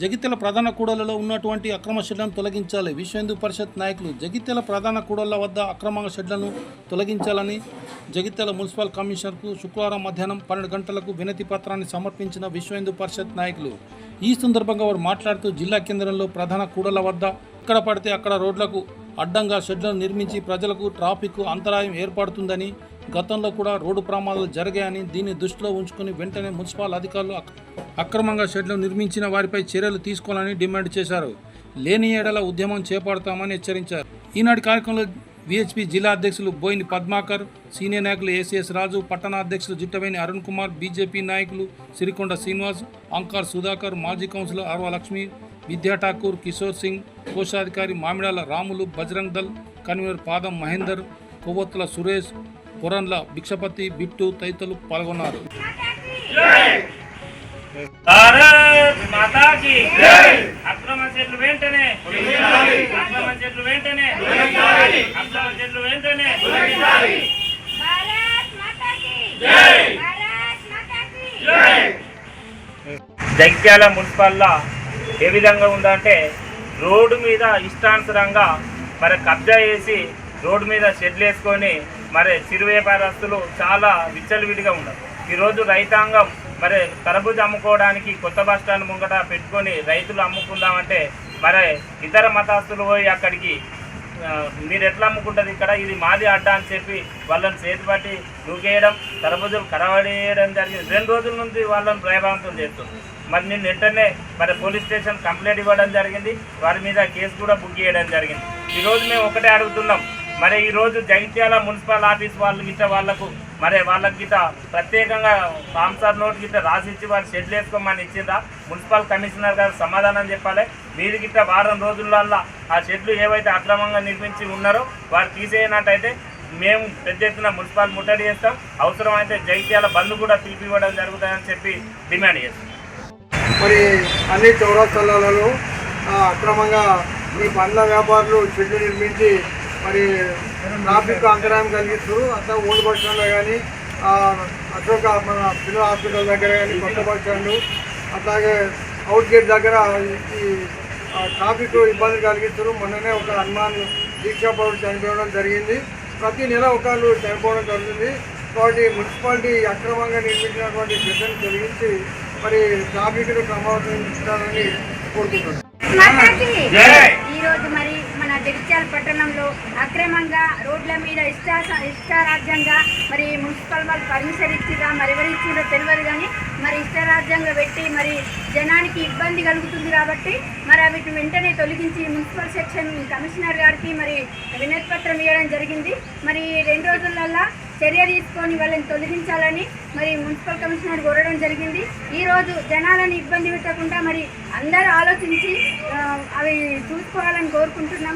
జగిత్యాల ప్రధాన కూడలలో ఉన్నటువంటి అక్రమ షెడ్లను తొలగించాలి. విశ్వ హిందూ పరిషత్ నాయకులు జగిత్యాల ప్రధాన కూడళ్ళ వద్ద అక్రమ షెడ్లను తొలగించాలని జగిత్యాల మున్సిపల్ కమిషనర్కు శుక్రవారం మధ్యాహ్నం పన్నెండు గంటలకు వినతి పత్రాన్ని సమర్పించిన విశ్వ హిందూ పరిషత్ నాయకులు. ఈ సందర్భంగా వారు మాట్లాడుతూ జిల్లా కేంద్రంలో ప్రధాన కూడళ్ళ వద్ద ఎక్కడ పడితే అక్కడ రోడ్లకు అడ్డంగా షెడ్లను నిర్మించి ప్రజలకు ట్రాఫిక్ అంతరాయం ఏర్పడుతుందని గతంలో కూడా రోడ్డు ప్రమాదాలు జరిగాయని దీన్ని దృష్టిలో ఉంచుకుని వెంటనే మున్సిపల్ అధికారులు అక్రమంగా షెడ్లు నిర్మించిన వారిపై చర్యలు తీసుకోవాలని డిమాండ్ చేశారు. లేని ఏడల ఉద్యమం చేపడతామని హెచ్చరించారు. ఈనాటి కార్యక్రమంలో విహెచ్పి జిల్లా అధ్యక్షులు బోయిని పద్మాకర్ సీనియర్ నాయకులు ఏసీఎస్ రాజు పట్టణ అధ్యక్షులు జిట్టవేని అరుణ్ కుమార్ బీజేపీ నాయకులు సిరికొండ శ్రీనివాస్ అంకార్ సుధాకర్ మాజీ కౌన్సిలర్ ఆర్వ లక్ష్మి విద్యా ఠాకూర్ కిషోర్ సింగ్ కోశాధికారి మామిడాల రాములు బజరంగ్ దల్ కన్వీనర్ పాదం మహేందర్ కొవ్వొత్తుల సురేష్ కొరన్ల భిక్షపతి బిట్టు తదితరులు పాల్గొన్నారు. మాతాకి చెట్లు వెంటనే! చెట్లు వెంటనే! చెట్లు వెంటనే! జగ్యాల మున్సిపల్లో ఏ విధంగా ఉందంటే రోడ్డు మీద ఇష్టానుసరంగా మరి కబ్జా చేసి రోడ్డు మీద షెడ్లు వేసుకొని మరి చిరు వ్యాపారస్తులు చాలా విచ్చలవిడిగా ఉన్నారు. ఈరోజు రైతాంగం మరి కరబూజ అమ్ముకోవడానికి కొత్త బస్టాండ్ ముంగట పెట్టుకొని రైతులు అమ్ముకుందామంటే మరి ఇతర మతస్థులు పోయి అక్కడికి మీరు ఎట్లా అమ్ముకుంటుంది ఇక్కడ? ఇది మాది అడ్డా అని చెప్పి వాళ్ళని చేతి పట్టి దూకేయడం తరబుజులు కరవడేయడం జరిగింది. రెండు రోజుల నుంచి వాళ్ళని భయభావంతం చేస్తుంది మరి నిన్న వెంటనే మరి పోలీస్ స్టేషన్ కంప్లైంట్ ఇవ్వడం జరిగింది. వారి మీద కేసు కూడా బుక్ చేయడం జరిగింది. ఈరోజు మేము ఒకటే అడుగుతున్నాం. మరి ఈరోజు జగిత్యాల మున్సిపల్ ఆఫీస్ వాళ్ళు గిట్ట వాళ్ళకు మరి వాళ్ళకి గిట్ట ప్రత్యేకంగా సాంసార్ నోట్ గిట్ట రాసిచ్చి వాళ్ళు షెడ్లు వేసుకోమని ఇచ్చిందా మున్సిపల్ కమిషనర్ గారు సమాధానం చెప్పాలి. మీరు గిట్ట వారం రోజులల్లో ఆ షెడ్లు ఏవైతే అక్రమంగా నిర్మించి ఉన్నారో వారు తీసేయనట్టయితే మేము పెద్ద ఎత్తున మున్సిపల్ ముట్టడి చేస్తాం. అవసరమైతే జగిత్యాల బంద్ కూడా పిలిపివ్వడం జరుగుతుందని చెప్పి డిమాండ్ చేస్తాం. మరి అన్ని చౌరస్తాలలో అక్రమంగా ఈ పండ్ల వ్యాపారులు షెడ్లు నిర్మించి మరి ట్రాఫిక్ అంతరాయం కలిగిస్తారు అంతా ఓల్డ్ బస్ స్టాండ్లో కానీ అశోక మన పిల్లల హాస్పిటల్ దగ్గర కానీ కొత్త బస్ స్టాండ్ అట్లాగే అవుట్ గేట్ దగ్గర ఈ- ట్రాఫిక్ ఇబ్బందులు కలిగిస్తారు మొన్ననే ఒక హనుమాన్ దీక్షా పౌరుడు చనిపోవడం జరిగింది. ప్రతి నెల ఒకళ్ళు చనిపోవడం జరుగుతుంది. కాబట్టి మున్సిపాలిటీ అక్రమంగా నిర్మించినటువంటి షెడ్లను తొలగించి మరి ట్రాఫిక్ను క్రమబద్ధీకరించాలని కోరుకుంటున్నాను మాతా కి జై. ఈ రోజు మరి మన జగిత్యాల పట్టణంలో అక్రమంగా రోడ్ల మీద ఇష్ట ఇష్టారాజ్యంగా మరి మున్సిపల్ వాళ్ళు పర్మిషన్ ఇచ్చిరా మరి ఎవరిచ్చిందో తెలియదు కానీ మరి ఇష్టారాజ్యంగా పెట్టి మరి జనానికి ఇబ్బంది కలుగుతుంది కాబట్టి మరి వీటిని వెంటనే తొలగించి మున్సిపల్ సెక్షన్ కమిషనర్ గారికి మరి వినతి పత్రం ఇవ్వడం జరిగింది. మరి రెండు రోజులల్లా చర్య తీసుకొని వాళ్ళని తొలగించాలని మరి మున్సిపల్ కమిషనర్ కోరడం జరిగింది. ఈరోజు జనాలను ఇబ్బంది పెట్టకుండా మరి అందరూ ఆలోచించి అవి చూసుకోవాలని కోరుకుంటున్నాం.